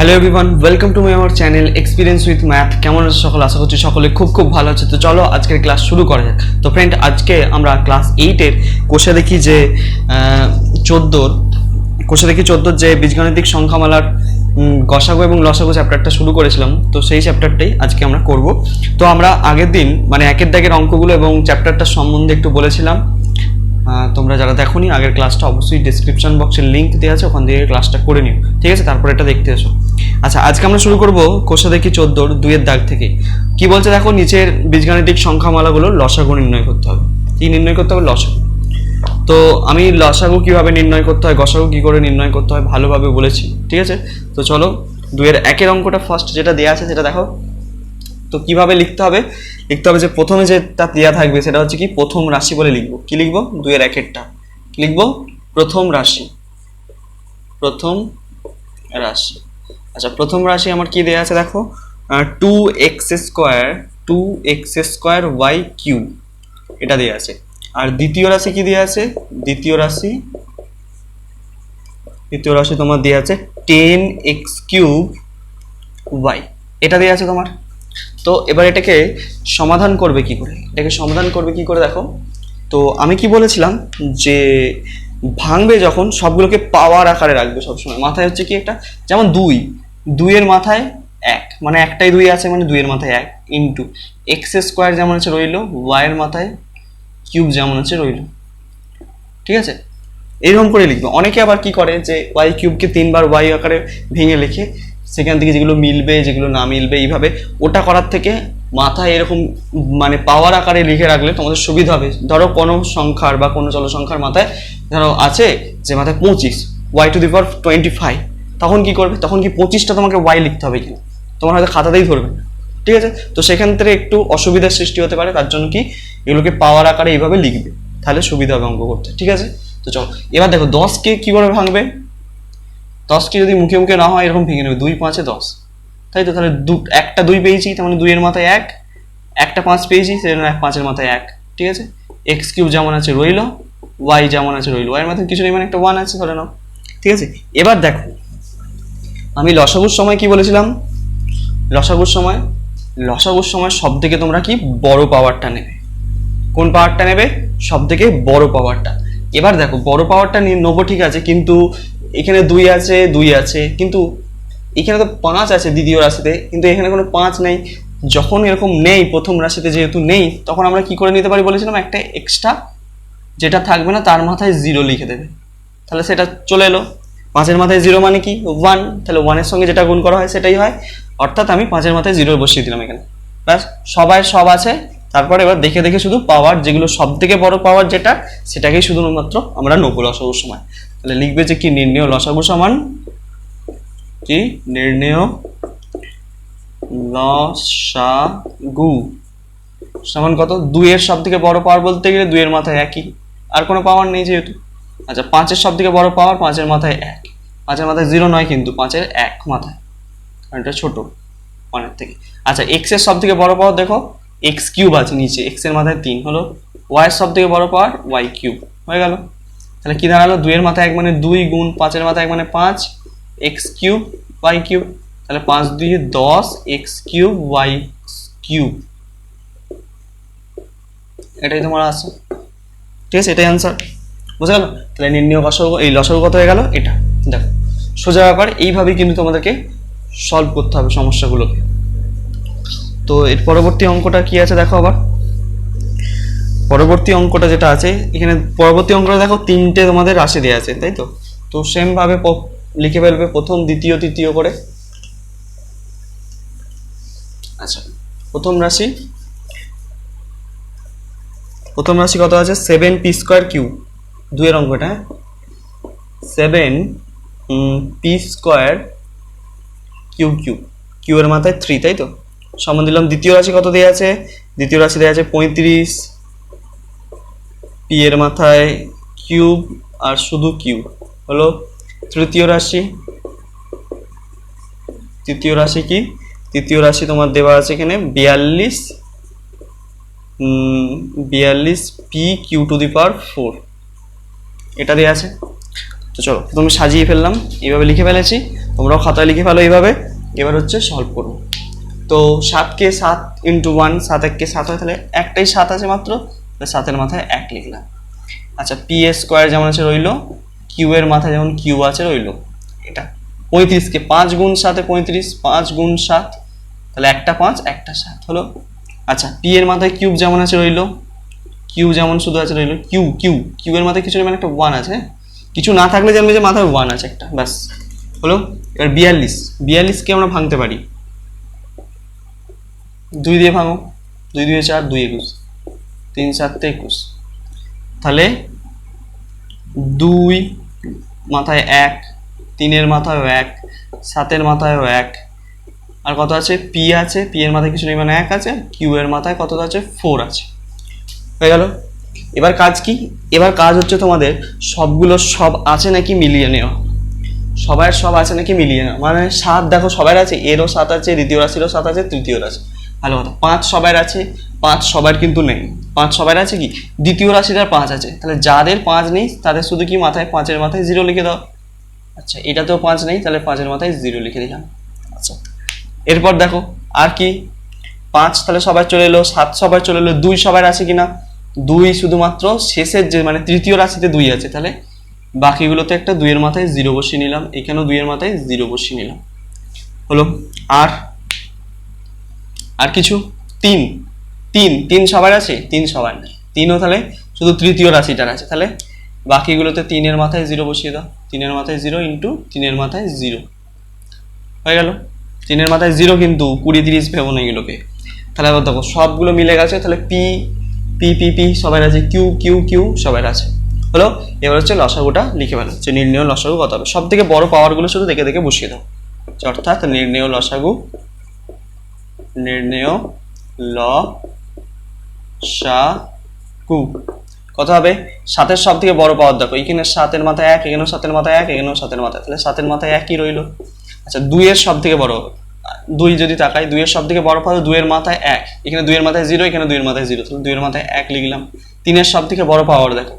Hello everyone welcome to my আমার channel experience with math কেমন আছে সকল? আশা করছি সকলে খুব খুব ভালো আছে। তো চলো আজকের ক্লাস শুরু করা যাক। তো ফ্রেন্ড আজকে আমরা ক্লাস এইটের কোষে দেখি যে চোদ্দোর, কোষে দেখি চোদ্দোর যে বীজগাণিতিক সংখ্যামালার গসাগু এবং লসাগো চ্যাপ্টারটা শুরু করেছিলাম। তো সেই চ্যাপ্টারটাই আজকে আমরা করব। তো আমরা আগের দিন মানে একের দাগের অঙ্কগুলো এবং চ্যাপ্টারটার সম্বন্ধে একটু বলেছিলাম। তোমরা যারা দেখোনি, আগের ক্লাসটা অবশ্যই ডিসক্রিপশন বক্সের লিঙ্ক দেওয়া আছে, ওখান থেকে ক্লাসটা করে নিও। ঠিক আছে? তারপর এটা দেখতে এসো। আচ্ছা আজকে আমরা শুরু করব কোষা দেখি চোদ্দোর দুইয়ের দাগ থেকে। কি বলছে দেখো, নিচের বীজগাণিতিক সংখ্যামালাগুলো লসাগু নির্ণয় করতে হবে। কি নির্ণয় করতে হবে? লসাগু। তো আমি লসাগু কীভাবে নির্ণয় করতে হয়, গসাগু কি করে নির্ণয় করতে হয় ভালোভাবে বলেছি, ঠিক আছে? তো চলো, দুইয়ের একের অঙ্কটা ফার্স্ট যেটা দেওয়া আছে সেটা দেখো। তো কীভাবে লিখতে হবে? লিখতে হবে যে প্রথমে যে যেটা দেওয়া থাকবে সেটা হচ্ছে কি, প্রথম রাশি বলে লিখব। কি লিখব? দুইয়ের একেরটা। লিখব প্রথম রাশি। প্রথম রাশি। আচ্ছা প্রথম রাশি আমার কি দেওয়া আছে দেখো? Two x square two x square y q এটা দেওয়া আছে। আর দ্বিতীয় রাশি কি দেওয়া আছে? দ্বিতীয় রাশি দ্বিতীয় রাশি তোমার দেওয়া আছে টেন এক্স কিউব ওয়াই এটা দেওয়া আছে তোমার। তো এবার এটাকে সমাধান করবে কি করে? এটাকে সমাধান করবে কি করে দেখো? তো আমি কি বলেছিলাম যে ভাঙবে যখন সবগুলোকে পাওয়ার আকারে রাখবে সবসময়। মাথায় হচ্ছে কি একটা? যেমন দুই। দুইয়ের মাথায় এক। মানে একটাই দুই আছে মানে দুইয়ের মাথায় এক ইন্টু এক্স স্কোয়ার যেমন আছে রইল ওয়াইয়ের মাথায় কিউব যেমন আছে রইল। ঠিক আছে? এরকম করে লিখবে। অনেকে আবার কি করে যে ওয়াই কিউবকে তিনবার ওয়াই আকারে ভেঙে লেখে, সেখান থেকে যেগুলো মিলবে, যেগুলো না মিলবে, এইভাবে। ওটা করার থেকে মাথায় এরকম মানে পাওয়ার আকারে লিখে রাখলে তোমাদের সুবিধা হবে। ধরো কোনো সংখ্যার বা কোনো চল সংখ্যার মাথায় ধরো আছে যে মাথায় পঁচিশ y to the power twenty five তখন কি করবে? তখন কি পঁচিশটা তোমাকে ওয়াই লিখতে হবে কিনা? তোমার হয়তো খাতাতেই ধরবে না। ঠিক আছে? তো সেখান থেকে একটু অসুবিধার সৃষ্টি হতে পারে, তার জন্য কি এগুলোকে পাওয়ার আকারে এইভাবে লিখবে। তাহলে সুবিধা হবে অঙ্ক করতে। ঠিক আছে? তো চলো। এবার দেখো দশকে কি করে ভাঙবে? দশকে যদি মুখে মুখে না হয়, এরকম ভেঙে নেবে। দুই পাঁচে দশ। তাই তো? তাহলে দু একটা দুই পেয়েছি, তার মানে দুইয়ের মাথায় এক। একটা পাঁচ পেয়েছি সেজন্য এক পাঁচের মাথায় এক। ঠিক আছে? এক্স কিউব যেমন আছে রইল ওয়াই যেমন আছে রইল। ওয়াইয়ের মাথায় কিছু নেই মানে একটা ওয়ান আছে, ধরে নাও। ঠিক আছে? এবার দেখো আমি লসাগুর সময় কি বলেছিলাম? লসাগুর সময়? লসাগুর সময় সব থেকে তোমরা কি? বড় পাওয়ারটা নেবে। কোন পাওয়ারটা নেবে? সব থেকে বড় পাওয়ারটা এবার দেখো, বড় পাওয়ারটা নেব ঠিক আছে, কিন্তু এখানে দুই আছে দুই আছে, কিন্তু এখানে তো পাঁচ আছে দ্বিতীয় রাশিতে, কিন্তু এখানে কোনো পাঁচ নেই। যখন এরকম নেই, প্রথম রাশিতে যেহেতু নেই, তখন আমরা কি করে নিতে পারি বলেছিলাম? একটা এক্সট্রা যেটা থাকবে না, তার মাথায় জিরো লিখে দেবে। তাহলে সেটা চলে এলো। পাঁচের মাথায় জিরো মানে কি? ওয়ান তাহলে ওয়ানের সঙ্গে যেটা গুণ করা হয় সেটাই হয়। অর্থাৎ আমি পাঁচের মাথায় জিরো বসিয়ে দিলাম এখানে। ব্যাস, সবাই সব আছে। তারপরে এবার দেখে দেখে শুধু পাওয়ার যেগুলো সব থেকে বড় পাওয়ার যেটা, সেটাকেই শুধুমাত্র আমরা নেব লসাগুর সময় তাহলে লিখবে যে কি? নির্ণয় লসাগু সমান কি? নির্ণয় লসাগু। সমান কত? দুইয়ের সব থেকে বড় পাওয়ার বলতে গেলে দুইয়ের মাথায় একই। আর কোনো পাওয়ার নেই যেহেতু। আচ্ছা পাঁচের সব থেকে বড় পাওয়ার পাঁচের মাথায় এক। পাঁচের মাথায় জিরো নয় কিন্তু পাঁচের এক মাথায়। কারণ এটা ছোট ওয়ানের থেকে। আচ্ছা এক্সের সব থেকে বড় পাওয়ার দেখো। এক্স কিউব আছে নিচে। এক্সের মাথায় তিন হলো ওয়াই এর সব থেকে বড় পাওয়ার ওয়াই কিউব হয়ে গেল। তাহলে কি দাঁড়াল? দুইয়ের মাথায় এক মানে দুই গুণ পাঁচের মাথায় এক মানে পাঁচ। এক্স কিউব ওয়াই কিউব তাহলে পাঁচ দুই দশ এক্স কিউব ওয়াই কিউব এটাই তোমার আছে ঠিক আছে? এটাই অ্যান্সার বুঝে গেল? তাহলে নির্ণয় লসাগু, এই লসাগু কত হয়ে গেল? এটা। দেখো, সোজা ব্যাপার, এইভাবেই কিন্তু তোমাদেরকে সলভ করতে হবে সমস্যাগুলোকে। তো এর পরবর্তী অঙ্কটা কি আছে দেখো আবার। পরবর্তী অঙ্কটা যেটা আছে, এখানে পরবর্তী অঙ্কটা দেখো, তিনটে তোমাদের রাশি দেওয়া আছে, তাই তো? তো সেম ভাবে লিখে ফেলবে প্রথম, দ্বিতীয়, তৃতীয় করে। আচ্ছা প্রথম রাশি। প্রথম রাশি কত আছে? সেভেন পি স্কোয়ার কিউ দুয়ের অঙ্কটা। Seven p square q q q এর মাথায় থ্রি তাই তো? সমান দিলাম, দ্বিতীয় রাশি কত দেওয়া আছে? দ্বিতীয় রাশি দেওয়া আছে পঁয়ত্রিশ। পি এর মাথায় কিউব আর শুধু কিউ হলো তৃতীয় রাশি। তৃতীয় রাশি কি? তৃতীয় রাশি তোমার দেওয়া আছে এখানে বিয়াল্লিশ। বিয়াল্লিশ p q to the power four এটা দেওয়া আছে। তো চলো, প্রথমে সাজিয়ে ফেললাম, এইভাবে লিখে ফেলেছি। তোমরাও খাতায় লিখে ফেলো এইভাবে। এবার হচ্ছে সলভ করব। তো সাতকে সাত ইন্টু ওয়ান সাত এককে সাত হয়, তাহলে একটাই সাত আছে মাত্র সাতের মাথায় এক লিখলাম। আচ্ছা পি এ স্কোয়ার যেমন আছে রইল কিউ এর মাথায় যেমন কিউ আছে রইল। এটা পঁয়ত্রিশকে পাঁচ গুণ সাথে পঁয়ত্রিশ, পাঁচ গুণ সাত, তাহলে একটা পাঁচ, একটা সাত, হলো? আচ্ছা পি এর মাথায় কিউব যেমন আছে রইল কিউ যেমন শুধু আছে রইল কিউ কিউ কিউ এর মাথায় কিছু মানে একটা ওয়ান আছে হ্যাঁ? কিছু না থাকলে জানবে যে মাথায় ওয়ান আছে একটা, ব্যাস। হলো? এবার বিয়াল্লিশ, বিয়াল্লিশকে আমরা ভাঙতে পারি। দুই দিয়ে ভাঙো, দুই দুই চার, দুই একুশ, তিন সাততে একুশ। তাহলে দুই মাথায় এক, তিনের মাথায়ও এক, সাতের মাথায়ও এক। আর কত আছে? পি আছে পি এর মাথায় কিছু নেই মানে এক আছে কিউ এর মাথায় কত আছে? ফোর আছে। হয়ে গেল। এবার কাজ কি? এবার কাজ হচ্ছে তোমাদের সবগুলো সব আছে নাকি মিলিয়ে নেওয়া। সবার সব আছে নাকি মিলিয়ে নেওয়া। মানে সাত দেখো সবার আছে, এরও সাত আছে দ্বিতীয় রাশিরও সাত আছে তৃতীয় রাশি ভালো কথা। পাঁচ সবার আছে, পাঁচ সবার কিন্তু নেই। পাঁচ সবার আছে কি? দ্বিতীয় রাশির আর পাঁচ আছে। তাহলে যাদের পাঁচ নেই, তাদের শুধু কি মাথায় পাঁচের মাথায় জিরো লিখে দাও? আচ্ছা এটাতেও পাঁচ নেই, তাহলে পাঁচের মাথায় জিরো লিখে দিলাম। আচ্ছা। এরপর দেখো, আর কি? পাঁচ তাহলে সবাই চলে এলো, সাত সবাই চলে এলো, দুই সবার আছে কিনা? দুই শুধুমাত্র শেষের যে মানে তৃতীয় রাশিতে দুই আছে, তাহলে বাকিগুলোতে একটা দুইয়ের মাথায় জিরো বসিয়ে নিলাম, এখানেও দুইয়ের মাথায় জিরো বসিয়ে নিলাম। হলো আর আর কিছু? তিন। তিন। তিন সবার আছে? তিন সবার নেই। তিনও তাহলে শুধু তৃতীয় রাশিটার আছে। তাহলে বাকিগুলোতে তিনের মাথায় জিরো বসিয়ে দাও। তিনের মাথায় জিরো ইন্টু তিনের মাথায় জিরো। হয়ে গেল? তিনের মাথায় জিরো কিন্তু কুড়ি তিরিশ ভেবো না এগুলোকে। তাহলে দেখো, সবগুলো মিলে গেছে, তাহলে পি পি পি সবার আছে কিউ কিউ কিউ সবার আছে হলো, এবার হচ্ছে লসাগুটা লিখে ফেলো। যে নির্ণয় লসাগু কত হবে? সব থেকে বড় পাওয়ারগুলো শুধু দেখে দেখে বসিয়ে দাও। অর্থাৎ নির্ণয় লসাগু, নির্ণয় ল সা কু কত হবে? সাতের সব থেকে বড় পাওয়ার দেখো। এখানে সাতের মাথায় এক, এখানেও সাতের মাথায় এক, এখানেও সাতের মাথায়। তাহলে সাতের মাথায় একই রইল। আচ্ছা দুইয়ের সব থেকে বড় দুই যদি তাকাই, দুইয়ের সব থেকে বড় পাওয়ার দুইয়ের মাথায় এক। এখানে দুইয়ের মাথায় জিরো এখানে দুইয়ের মাথায় জিরো তাহলে দুইয়ের মাথায় এক লিখলাম। তিনের সব থেকে বড় পাওয়ার দেখো।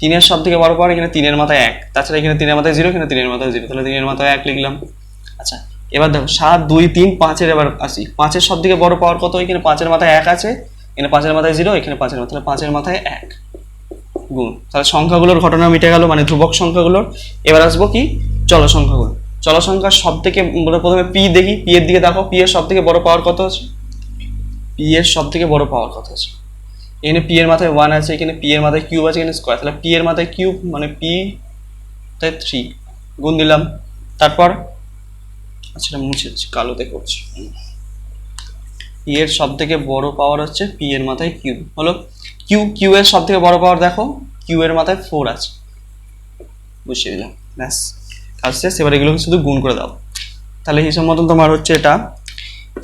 তিনের সব থেকে বড় পাওয়ার এখানে তিনের মাথায় এক। তাছাড়া এখানে তিনের মাথায় জিরো এখানে তিনের মাথায় জিরো তাহলে তিনের মাথায় এক লিখলাম। আচ্ছা এবার দেখো, সাত, দুই, তিন, পাঁচের এবার আসি। পাঁচের সব থেকে বড় পাওয়ার কত? এখানে পাঁচের মাথায় এক আছে, এখানে পাঁচের মাথায় জিরো এখানে পাঁচের মাথায় পাঁচের মাথায় এক। গুণ। তাহলে সংখ্যাগুলোর ঘটনা মিটে গেল মানে ধ্রুবক সংখ্যাগুলোর। এবার আসব কি? চল সংখ্যাগুলো চল সংখ্যার সব থেকে প্রথমে পি দেখি পি এর দিকে দেখো পি এর সব থেকে বড় পাওয়ার কত আছে? পি এর সব থেকে বড় পাওয়ার কত আছে? এখানে পি এর মাথায় ওয়ান আছে, এখানে পি এর মাথায় কিউব আছে, এখানে স্কোয়ার তাহলে পি এর মাথায় কিউব মানে পি তাই থ্রি গুণ দিলাম। তারপর আচ্ছা মুছে কালোতে করছি। পি এর সব থেকে বড় পাওয়ার হচ্ছে পি এর মাথায় কিউব হলো কিউ কিউ এর সব থেকে বড় পাওয়ার দেখো কিউ এর মাথায় ফোর আছে। বুঝিয়ে দিলাম, ব্যাস। কাজ সেবার এগুলোকে শুধু গুণ করে দাও। তাহলে হিসাব মতন তোমার হচ্ছে এটা,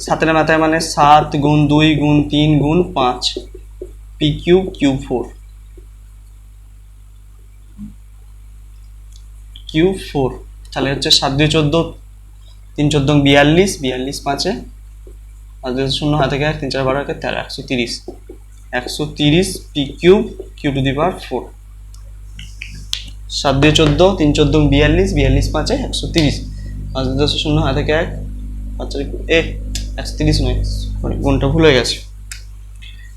সাতের মাথায় মানে সাত গুণ দুই গুণ তিন গুণ পাঁচ p q q four q four তাহলে হচ্ছে সাত দুই চোদ্দ, তিন চোদ্দ বিয়াল্লিশ বিয়াল্লিশ পাঁচে, পাঁচ দুই শূন্য হাতে থেকে তিন চার বারো তেরো, একশো তিরিশ। একশো তিরিশ p cube q to the power four সাত দিয়ে চোদ্দ, তিন চোদ্দ বিয়াল্লিশ বিয়াল্লিশ পাঁচে একশো তিরিশ। পাঁচ, দুই, দশ শূন্য হাতে থেকে এক, পাঁচ এ, একশো তিরিশ নয়। সরি গুণটা ভুল গেছে।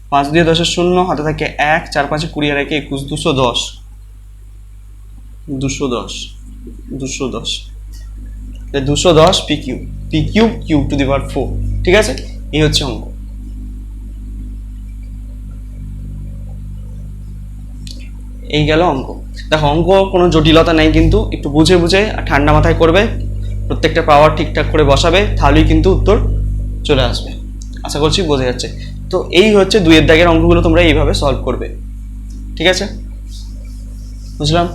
পাঁচ দিয়ে দশের শূন্য হাতে থাকে এক চার, পাঁচে, কুড়ি, আর একে একুশ, দুশো দশ। দুশো দশ। দুশো দশ। দুশো দশ p q p cube cube to the power four ঠিক আছে? এই হচ্ছে অঙ্ক। এই গেল অঙ্ক। দেখো, অঙ্ক কোনো জটিলতা নেই কিন্তু একটু বুঝে বুঝে আর ঠান্ডা মাথায় করবে, প্রত্যেকটা পাওয়ার ঠিকঠাক করে বসাবে, তাহলেই কিন্তু উত্তর চলে আসবে। আশা করছি বোঝা যাচ্ছে। তো এই হচ্ছে দুইয়ের দাগের অঙ্কগুলো তোমরা এইভাবে সলভ করবে। ঠিক আছে? বুঝলাম?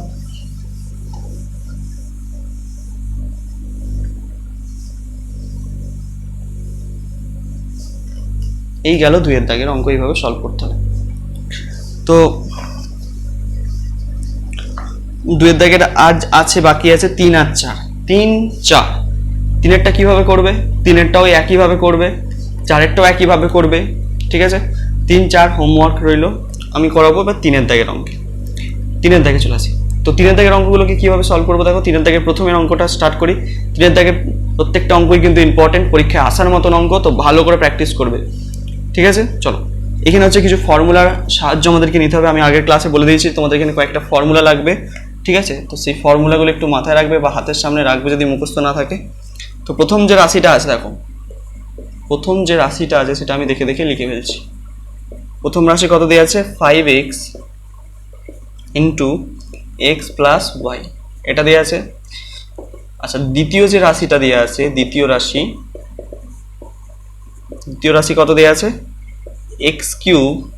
এই গেল দুইয়ের দাগের অঙ্ক এইভাবে সলভ করতে হবে। তো দুয়ের দাগের আজ আছে, বাকি আছে তিন আর চার। তিন, চার। তিনেরটা কীভাবে করবে? তিনেরটাও একইভাবে করবে, চারেরটাও একইভাবে করবে, ঠিক আছে? তিন, চার হোমওয়ার্ক রইল। আমি করাবো এবার তিনের দাগের অঙ্কে। তিনের দাগে চলে আসি। তো তিনের দাগের অঙ্কগুলোকে কীভাবে সলভ করব দেখো? তিনের দাগের প্রথমের অঙ্কটা স্টার্ট করি। তিনের দাগের প্রত্যেকটা অঙ্কই কিন্তু ইম্পর্টেন্ট পরীক্ষায় আসার মতন অঙ্ক, তো ভালো করে প্র্যাকটিস করবে। ঠিক আছে? চলো। এখানে হচ্ছে কিছু ফর্মুলার সাহায্য আমাদেরকে নিতে হবে। আমি আগের ক্লাসে বলে দিয়েছি, তোমাদের এখানে কয়েকটা ফর্মুলা লাগবে। ঠিক আছে? তো সেই ফর্মুলাগুলো একটু মাথায় রাখবে বা হাতের সামনে রাখবে যদি মুখস্থ না থাকে। তো প্রথম যে রাশিটা আছে, দেখো। প্রথম যে রাশিটা আছে, সেটা আমি দেখে দেখে লিখে ফেলছি। প্রথম রাশি কত দেওয়া আছে? Five x into x plus y এটা দেওয়া আছে। আচ্ছা দ্বিতীয় যে রাশিটা দেওয়া আছে, দ্বিতীয় রাশি দ্বিতীয় রাশি কত দেওয়া আছে? X cube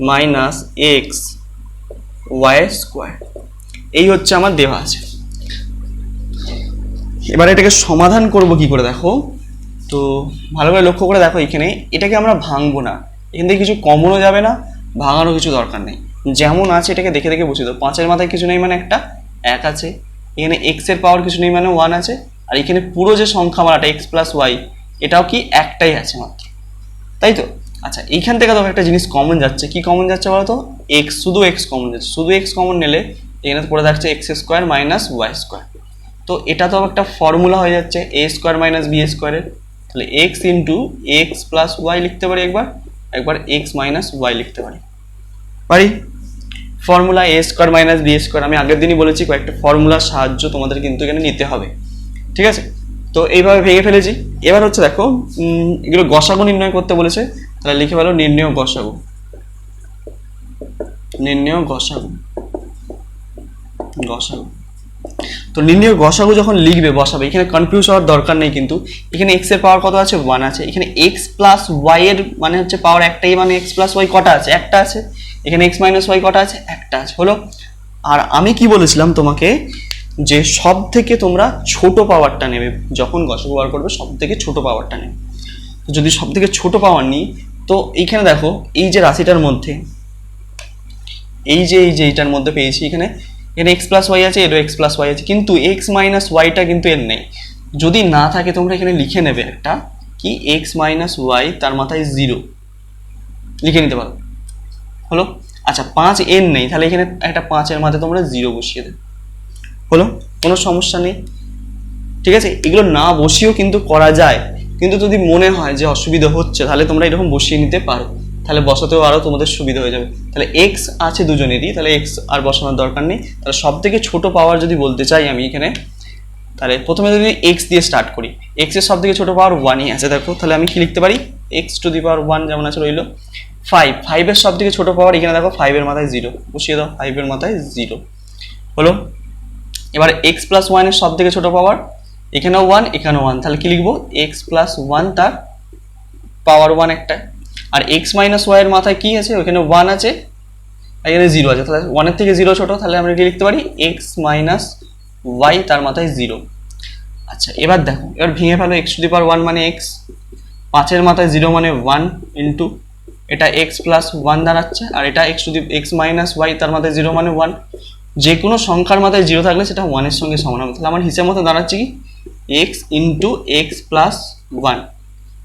minus x y square. এই হচ্ছে আমার দেওয়া আছে। এবার এটাকে সমাধান করব কি করে দেখো? তো ভালো করে লক্ষ্য করে দেখো এখানে, এটাকে আমরা ভাঙবো না। এখান থেকে কিছু কমনও যাবে না, ভাঙারও কিছু দরকার নেই। যেমন আছে এটাকে দেখে দেখে বুঝিয়ে দাও। পাঁচের মাথায় কিছু নেই মানে একটা, এক আছে। এখানে এক্সের পাওয়ার কিছু নেই মানে ওয়ান আছে। আর এখানে পুরো যে সংখ্যা মারাটা এক্স প্লাস ওয়াই এটাও কি একটাই আছে মাত্র। তাই তো? আচ্ছা এইখান থেকে তো একটা জিনিস কমন যাচ্ছে। কি কমন যাচ্ছে বলো তো এক্স শুধু এক্স কমন যাচ্ছে শুধু এক্স কমন নিলে এখানে পড়ে থাকছে x square minus y square তো এটা তো একটা ফর্মুলা হয়ে যাচ্ছে এ স্কোয়ার মাইনাস বি স্কোয়ারের তাহলে x into x plus y লিখতে পারি একবার। একবার এক্স মাইনাস ওয়াই লিখতে পারি। পারি? Formula a square minus b square আমি আগের দিনই বলেছি, কয়েকটা ফর্মুলার সাহায্য তোমাদের কিন্তু এখানে নিতে হবে। ঠিক আছে? তো এইভাবে ভেঙে ফেলেছি। এবার হচ্ছে দেখো এগুলো গসাগু নির্ণয় করতে বলেছে। তাহলে লিখে ফেলো, নির্ণয় গসাগু। নির্ণয় গসাগু। গসাগু। তো নির্ণয় গসাগু যখন লিখবে, বসাবে, এখানে কনফিউজ হওয়ার দরকার নেই কিন্তু। এখানে এক্সের পাওয়ার কত আছে? ওয়ান আছে। এখানে এক্স প্লাস ওয়াই এর মানে হচ্ছে পাওয়ার একটাই মানে এক্স প্লাস ওয়াই কটা আছে? একটা আছে। এখানে এক্স মাইনাস ওয়াই কটা আছে? একটা আছে। হলো? আর আমি কি বলেছিলাম তোমাকে? যে সব থেকে তোমরা ছোট পাওয়ারটা নেবে, যখন গসাগু বার করবে সব থেকে ছোট পাওয়ারটা নেবে। যদি সব থেকে ছোট পাওয়ার নিই, তো এইখানে দেখো, এই যে রাশিটার মধ্যে এই যে এই যে, এইটার মধ্যে পেয়েছি এখানে। এখানে এক্স প্লাস ওয়াই আছে, এরও এক্স প্লাস ওয়াই আছে, কিন্তু এক্স মাইনাস ওয়াইটা কিন্তু এর নেই। যদি না থাকে, তোমরা এখানে লিখে নেবে একটা কি এক্স মাইনাস ওয়াই তার মাথায় জিরো লিখে নিতে পারো। হলো? আচ্ছা পাঁচ এন নেই, তাহলে এখানে একটা পাঁচের মাথায় তোমরা জিরো বসিয়ে দেবে। হলো? কোনো সমস্যা নেই। ঠিক আছে? এগুলো না বসিয়েও কিন্তু করা যায়। কিন্তু যদি মনে হয় যে অসুবিধা হচ্ছে, তাহলে তোমরা এরকম বসিয়ে নিতে পারো। তাহলে বসাতেও আরও তোমাদের সুবিধা হয়ে যাবে। তাহলে এক্স আছে দুজনেরই, তাহলে এক্স আর বসানোর দরকার নেই। তাহলে সব থেকে ছোটো পাওয়ার যদি বলতে চাই আমি এখানে, তাহলে প্রথমে যদি এক্স দিয়ে স্টার্ট করি। এক্সের সব থেকে ছোটো পাওয়ার ওয়ানই আছে, দেখো। তাহলে আমি কি লিখতে পারি? X to the power one যেমন আছে রইল। ফাইভ ফাইভের সব থেকে ছোটো পাওয়ার এখানে দেখো ফাইভের মাথায় জিরো বসিয়ে দাও ফাইভের মাথায় জিরো হলো? এবার এক্স প্লাস ওয়ানের সব থেকে ছোটো পাওয়ার এখানেও ওয়ান এখানেও ওয়ান তাহলে কি লিখব? এক্স প্লাস ওয়ান তার পাওয়ার ওয়ান একটা। আর এক্স মাইনাস ওয়াইয়ের মাথায় কি আছে? ওখানে ওয়ান আছে। এখানে জিরো আছে। তাহলে ওয়ানের থেকে জিরো ছোটো, তাহলে আমরা কি লিখতে পারি? এক্স মাইনাস ওয়াই তার মাথায় জিরো আচ্ছা এবার দেখো, এবার ভেঙে ফেলো x to the power one মানে এক্স পাঁচের মাথায় জিরো মানে ওয়ান ইন্টু এটা এক্স প্লাস ওয়ান দাঁড়াচ্ছে, আর এটা x to the x minus y তার মাথায় জিরো মানে ওয়ান যে কোনো সংখ্যার মাথায় জিরো থাকলে সেটা ওয়ানের সঙ্গে সমান হবে। তাহলে আমার হিসাব মতো দাঁড়াচ্ছে কি? X into x plus one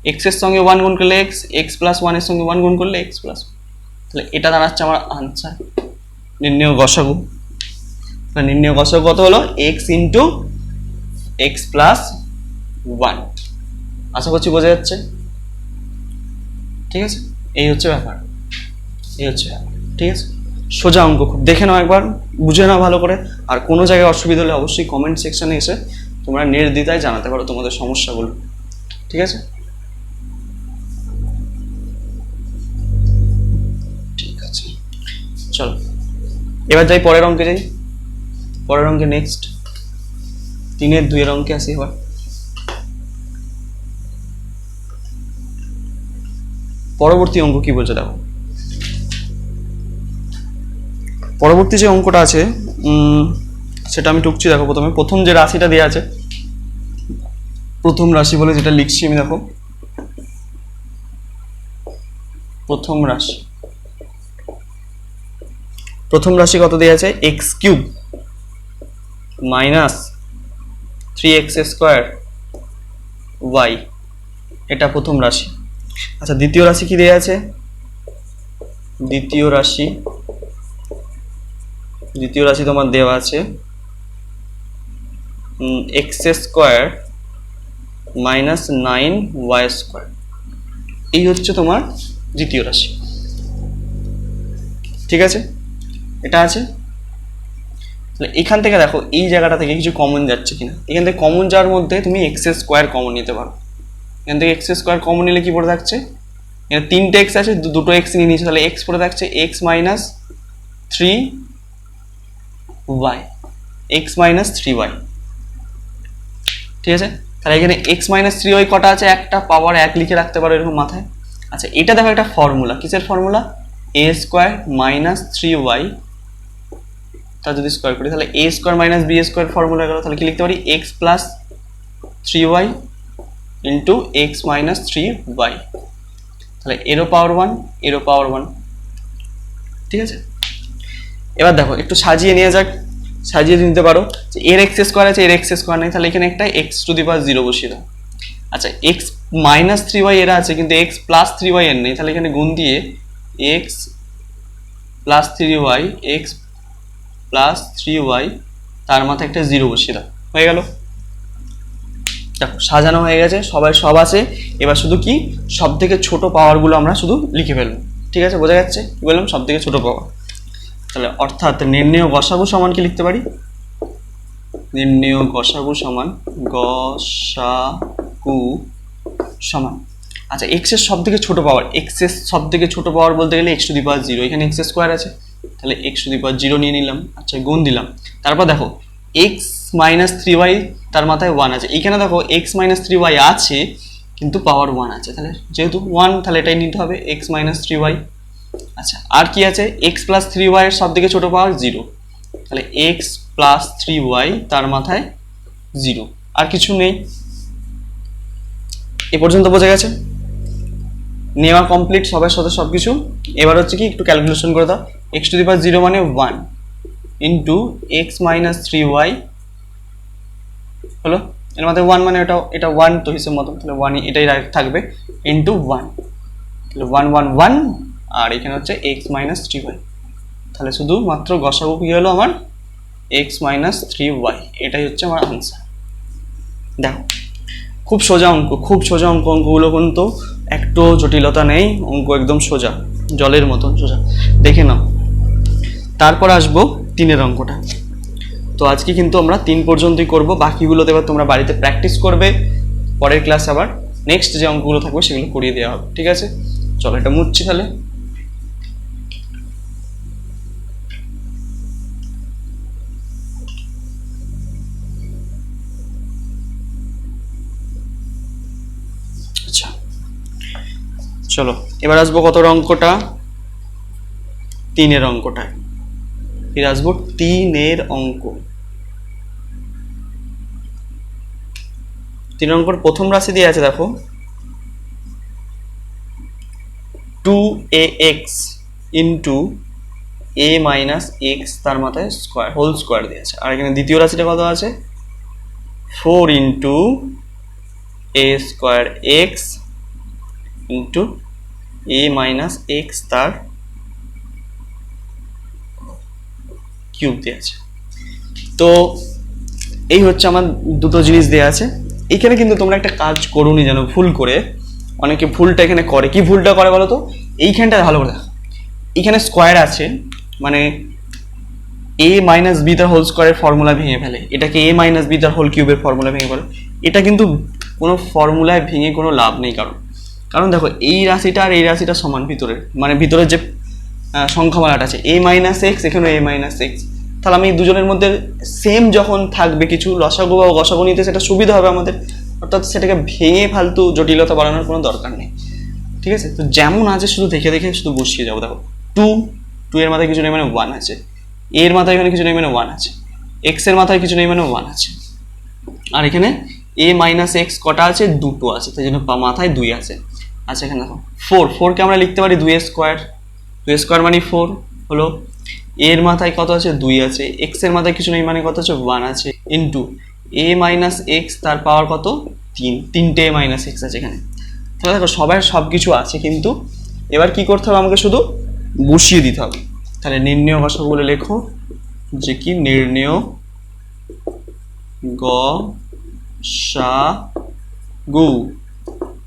এক্সের সঙ্গে ওয়ান গুণ করলে এক্স এক্স প্লাস ওয়ানের সঙ্গে ওয়ান গুণ করলে এক্স প্লাস তাহলে এটা দাঁড়াচ্ছে আমার আনসার নির্ণয় গসাগু তাহলে নির্ণয় গসাগু কত হলো? X into x plus one আশা করছি বোঝা যাচ্ছে? ঠিক আছে? এই হচ্ছে ব্যাপার। এই হচ্ছে ব্যাপার। ঠিক আছে? সোজা অঙ্ক খুব দেখে নাও একবার, বুঝে নাও ভালো করে। আর কোনো জায়গায় অসুবিধা হলে অবশ্যই কমেন্ট সেকশনে এসে তোমরা নির্দ্বিধায় জানাতে পারো তোমাদের সমস্যাগুলো। ঠিক আছে? এবার যাই পরের অঙ্কে যাই। পরের অঙ্কে নেক্সট তিনের দুইয়ের অঙ্কে আসি এবার। পরবর্তী অঙ্ক কি বলছে দেখো? পরবর্তী যে অঙ্কটা আছে সেটা আমি টুকছি দেখো প্রথমে। প্রথম যে রাশিটা দেওয়া আছে, প্রথম রাশি বলে যেটা লিখছি আমি দেখো। প্রথম রাশি। প্রথম রাশি কত দেওয়া আছে? X cube minus three x square y এটা প্রথম রাশি। আচ্ছা দ্বিতীয় রাশি কি দেওয়া আছে? দ্বিতীয় রাশি। দ্বিতীয় রাশি তোমার দেওয়া আছে x square minus nine y square এই হচ্ছে তোমার দ্বিতীয় রাশি। ঠিক আছে? এটা আছে? তাহলে এখান থেকে দেখো, এই জায়গাটা থেকে কিছু কমন যাচ্ছে কিনা। এখান থেকে কমন যাওয়ার মধ্যে তুমি এক্স স্কোয়ার কমন নিতে পারো। এখান থেকে এক্স স্কোয়ার কমন নিলে কী পড়ে থাকছে? এখানে তিনটে এক্স আছে দুটো এক্স নিয়ে নিয়েছে, তাহলে এক্স পড়ে থাকছে x minus three y x minus three y ঠিক আছে? তাহলে এখানে এক্স মাইনাস থ্রি ওয়াই কটা আছে? একটা পাওয়ার এক লিখে রাখতে পারো এরকম মাথায়। আচ্ছা এটা দেখো একটা ফর্মুলা কিসের formula a square minus three y তা যদি স্কোয়ার করি, তাহলে a square minus b square formula গেল, তাহলে কি লিখতে পারি? X plus three y into x minus three y তাহলে এরও পাওয়ার ওয়ান এরও পাওয়ার ওয়ান ঠিক আছে? এবার দেখো, একটু সাজিয়ে নিয়ে যাক। সাজিয়ে নিতে পারো, যে এর এক্স স্কোয়ার আছে এর এক্স স্কোয়ার নেই, তাহলে এখানে একটা x to the power zero বসিয়ে দাও। আচ্ছা এক্স মাইনাস থ্রি ওয়াই এর আছে, কিন্তু এক্স প্লাস থ্রি ওয়াই এর নেই, তাহলে এখানে গুণ দিয়ে x plus three y x plus three y তার মাথায় একটা জিরো বসিয়ে দাও। হয়ে গেল? দেখো, সাজানো হয়ে গেছে, সবাই সব আছে। এবার শুধু কি? সব থেকে ছোট পাওয়ারগুলো আমরা শুধু লিখে ফেলব। ঠিক আছে? বোঝা যাচ্ছে? কি বললাম? সব থেকে ছোট পাওয়ার তাহলে অর্থাৎ নির্ণেয় গসাগু সমান কি লিখতে পারি? নির্ণেয় গসাগু সমান গসাগু সমান। আচ্ছা এক্সের সব থেকে ছোট পাওয়ার এক্সের সব থেকে ছোট পাওয়ার বলতে গেলে x to the power zero এখানে এক্স স্কোয়ার আছে। তাহলে x to the power zero নিয়ে নিলাম আচ্ছা গুণ দিলাম। তারপর দেখো এক্স মাইনাস থ্রি ওয়াই তার মাথায় ওয়ান আছে। এইখানে দেখো এক্স মাইনাস থ্রি ওয়াই আছে, কিন্তু পাওয়ার ওয়ান আছে। তাহলে যেহেতু ওয়ান তাহলে এটাই নিতে হবে এক্স মাইনাস থ্রি ওয়াই আচ্ছা আর কি আছে? এক্স প্লাস থ্রি ওয়াই এর সব থেকে ছোট পাওয়ার জিরো তাহলে এক্স প্লাস থ্রি ওয়াই তার মাথায় জিরো আর কিছু নেই। এ পর্যন্ত বোঝা গেছে? নেওয়া কমপ্লিট সবার সাথে সব কিছু এবার হচ্ছে কি, একটু ক্যালকুলেশন করে দাও। X to the power zero মানে one into x minus three y হলো? এর মধ্যে ওয়ান মানে এটা এটা ওয়ান তো হিসেব মতো, তাহলে ওয়ান এটাই থাকবে ইন্টু ওয়ান তাহলে ওয়ান ওয়ান ওয়ান আর এখানে হচ্ছে এক্স মাইনাস থ্রি ওয়াই তাহলে শুধু মাত্র গসাগু কি হলো আমার? এক্স মাইনাস থ্রি ওয়াই এটাই হচ্ছে আমার আনসার দেখো, খুব সোজা অঙ্ক, খুব সোজা অঙ্ক, অঙ্কগুলো কিন্তু একটু জটিলতা নেই, অঙ্ক একদম সোজা, জলের মতন সোজা। দেখে নাও। তারপর আসব তিনের অঙ্কটা। তো আজকে কিন্তু আমরা তিন পর্যন্তই করব, বাকিগুলোতে এবার তোমরা বাড়িতে প্র্যাকটিস করবে। পরের ক্লাস আবার নেক্সট যে অঙ্কগুলো থাকবে সেগুলো করিয়ে দেওয়া হবে, ঠিক আছে? চলো এটা মুছছি তাহলে। আচ্ছা। চলো, এবার আসব কত অঙ্কটা তিনের অঙ্কটায়। ফিরে আসব তিনের অঙ্ক। তিন অঙ্কর প্রথম রাশি দিয়ে আছে, দেখো। Two a x into a minus x তার মাথায় স্কোয়ার হোল স্কোয়ার দিয়ে আছে। আর এখানে দ্বিতীয় রাশিটা কত আছে? Four into a square x into a minus x তার কিউব দিয়ে আছে। তো এই হচ্ছে আমার দুটো জিনিস দেওয়া আছে। এখানে কিন্তু তোমরা একটা কাজ করোনি যেন ভুল করে। অনেকে ভুলটা এখানে করে। কি ভুলটা করে বলো তো? এইখানটা ভালো করে এখানে স্কোয়ার আছে মানে এ মাইনাস বি তার হোল স্কোয়ারের ফর্মুলা ভেঙে ফেলে। এটাকে এ মাইনাস বি তার হোল কিউবের ফর্মুলা ভেঙে ফেলে। এটা কিন্তু কোনো ফর্মুলায় ভেঙে কোনো লাভ নেই কারণ কারণ দেখো, এই রাশিটা আর এই রাশিটা সমান ভিতরের। মানে ভিতরের যে সংখ্যামালাটা আছে এ মাইনাস এক্স এখানে এ মাইনাস এক্স তাহলে আমি দুজনের মধ্যে সেম যখন থাকবে কিছু লসাগু বা গসাগু নিতে সেটা সুবিধা হবে আমাদের। অর্থাৎ সেটাকে ভেঙে ফালতু জটিলতা বাড়ানোর কোনো দরকার নেই। ঠিক আছে? তো যেমন আছে শুধু দেখে দেখে শুধু বসিয়ে যাব। দেখো টু টু এর মাথায় কিছু নেই মানে ওয়ান আছে। এর মাথায় এখানে কিছু নেই মানে ওয়ান আছে। এক্সের মাথায় কিছু নেই মানে ওয়ান আছে। আর এখানে এ মাইনাস এক্স কটা আছে? দুটো আছে। তাই জন্য মাথায় দুই আছে। আচ্ছা এখানে দেখো ফোর ফোরকে আমরা লিখতে পারি দুই স্কোয়ার দুই স্কোয়ার মানে ফোর হলো এর মাথায় কত আছে? দুই আছে। এক্সের মাথায় কিছু নেই মানে কত আছে? ওয়ান আছে। ইন্টু এ মাইনাস এক্স তার পাওয়ার কত? তিন। তিনটে এ মাইনাস এক্স আছে এখানে। তাহলে দেখো, সবার সব কিছু আছে কিন্তু এবার কি করতে হবে? আমাকে শুধু বসিয়ে দিতে হবে। তাহলে নির্ণয় বলে লেখো। যে কি? নির্ণয় গ সা গু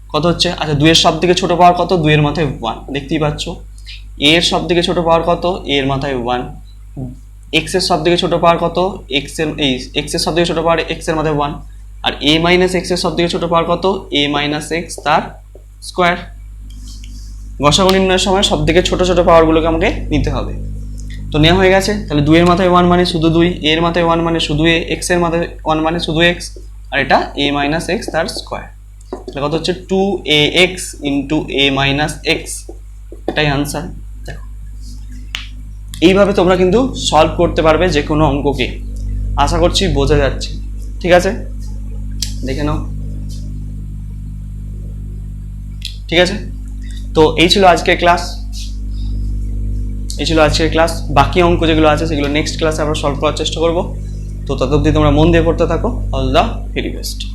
কত হচ্ছে? আচ্ছা দুইয়ের সব থেকে ছোট পাওয়ার কত? দুইয়ের মাথায় ওয়ান দেখতেই পাচ্ছ? এর সব থেকে ছোট পাওয়ার কত? এর মাথায় ওয়ান এক্সের সব থেকে ছোট পাওয়ার কত? এক্সের, এই এক্সের সব থেকে ছোট পাওয়ার এক্সের মাথায় ওয়ান আর এ মাইনাস এক্সের সব থেকে ছোট পাওয়ার কত? এ মাইনাস এক্স তার স্কোয়ার গসাগু নির্ণয়ের সময় সব থেকে ছোট ছোট পাওয়ারগুলোকে আমাকে নিতে হবে। তো নেওয়া হয়ে গেছে। তাহলে দুইয়ের মাথায় ওয়ান মানে শুধু দুই এর মাথায় ওয়ান মানে শুধু এ এক্সের মাথায় ওয়ান মানে শুধু এক্স আর এটা এ মাইনাস এক্স তার স্কোয়ার তাহলে কত হচ্ছে? Two a x into a minus x এটাই আনসার এইভাবে তোমরা কিন্তু সলভ করতে পারবে যে কোনো অঙ্ককে। আশা করছি বোঝা যাচ্ছে। ঠিক আছে? দেখে নাও। ঠিক আছে? তো এই ছিল আজকের ক্লাস এই ছিল আজকের ক্লাস বাকি অঙ্ক যেগুলো আছে সেগুলো নেক্সট ক্লাসে আমরা সলভ করার চেষ্টা করব। তো তত অবধি তোমরা মন দিয়ে পড়তে থাকো। All the very best